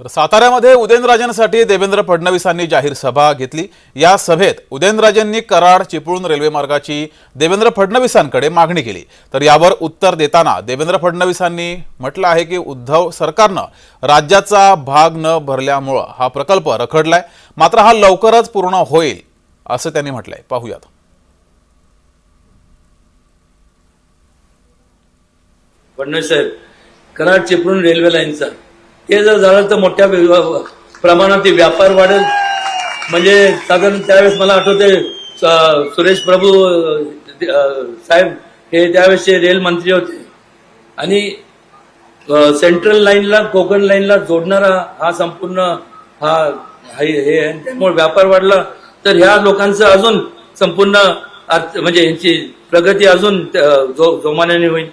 तर साताऱ्यामध्ये उदयनराजेंसाठी देवेंद्र फडणवीसांनी जाहीर सभा घेतली. या सभेत उदयनराजेंनी कराड चिपळूण रेल्वे मार्गाची देवेंद्र फडणवीसांकडे मागणी केली. तर यावर उत्तर देताना देवेंद्र फडणवीसांनी म्हटलं आहे की उद्धव सरकारनं राज्याचा भाग न भरल्यामुळं हा प्रकल्प रखडलाय. मात्र हा लवकरच पूर्ण होईल असं त्यांनी म्हटलंय. पाहूयात. फडणवीस साहेब कराड चिपळूण रेल्वे लाईनचा हे जर झालं तर मोठ्या प्रमाणात ते व्यापार वाढेल. म्हणजे साधारण त्यावेळेस मला आठवते सुरेश प्रभू साहेब हे त्यावेळेसचे रेल मंत्री होते. आणि सेंट्रल लाईनला कोकण लाईनला जोडणारा हा संपूर्ण हा हे आहे. त्यामुळे व्यापार वाढला. तर ह्या लोकांचं अजून संपूर्ण म्हणजे यांची प्रगती अजून जो जोमान्याने होईल.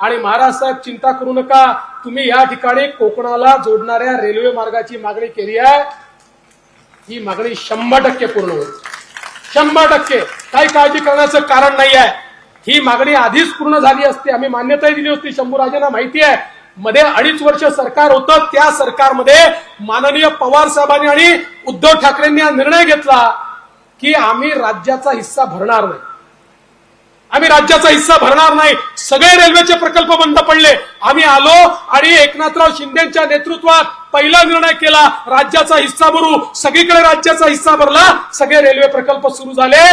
आणि महाराष्ट्रात चिंता करू नका. तुम्ही या ठिकाणी कोकणाला जोडणाऱ्या रेल्वे मार्गाची मागणी केली आहे. ही मागणी शंभर टक्के पूर्ण होईल. शंभर टक्के. काही काळजी करण्याचं कारण नाही आहे. ही मागणी आधीच पूर्ण झाली असती. आम्ही मान्यताही दिली होती. शंभूराजांना माहिती आहे. मध्ये अडीच वर्ष सरकार होतं. त्या सरकारमध्ये माननीय पवार साहेबांनी आणि उद्धव ठाकरेंनी हा निर्णय घेतला की आम्ही राज्याचा हिस्सा भरणार नाही. आम्ही राज्याचा हिस्सा भरणार नाही. सगळे रेल्वेचे प्रकल्प बंद पडले. आम्ही आलो आणि एकनाथराव शिंदेच्या नेतृत्वात पहिला निर्णय केला. राज्याचा हिस्सा भरू. सगळीकडे राज्याचा हिस्सा भरला. सगळे रेल्वे प्रकल्प सुरू झाले.